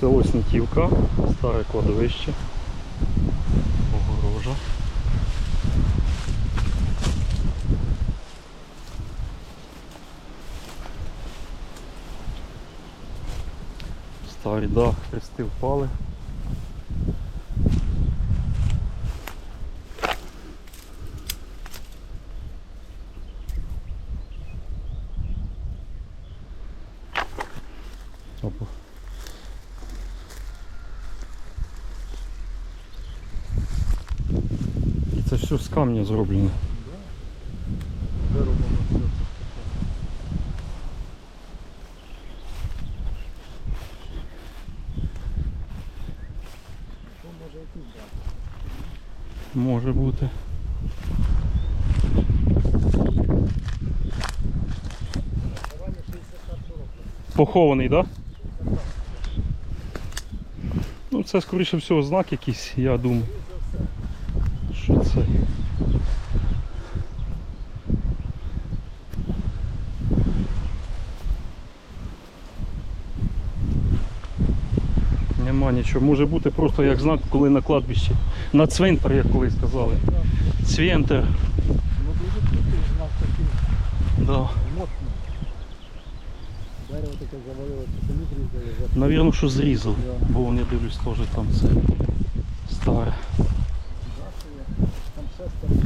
Село Снітівка, старе кладовище, огорожа. Старі, да, хрести впали. Опа. Це все з камня зроблено. Може бути. Давання 60 років. Похований, так? Да? Ну це скоріше всього знак якийсь, я думаю. Що це? Нема нічого. Може бути просто як знак, коли на кладбищі. На цвинтар, як колись казали. Цвинтар. Ну дуже крутий знак такий Да. мощний. Дерево таке завалило, це самі зрізали. за- Навірно, що зрізали. Да. Бо вон, я дивлюсь теж там це старе. Шестеро.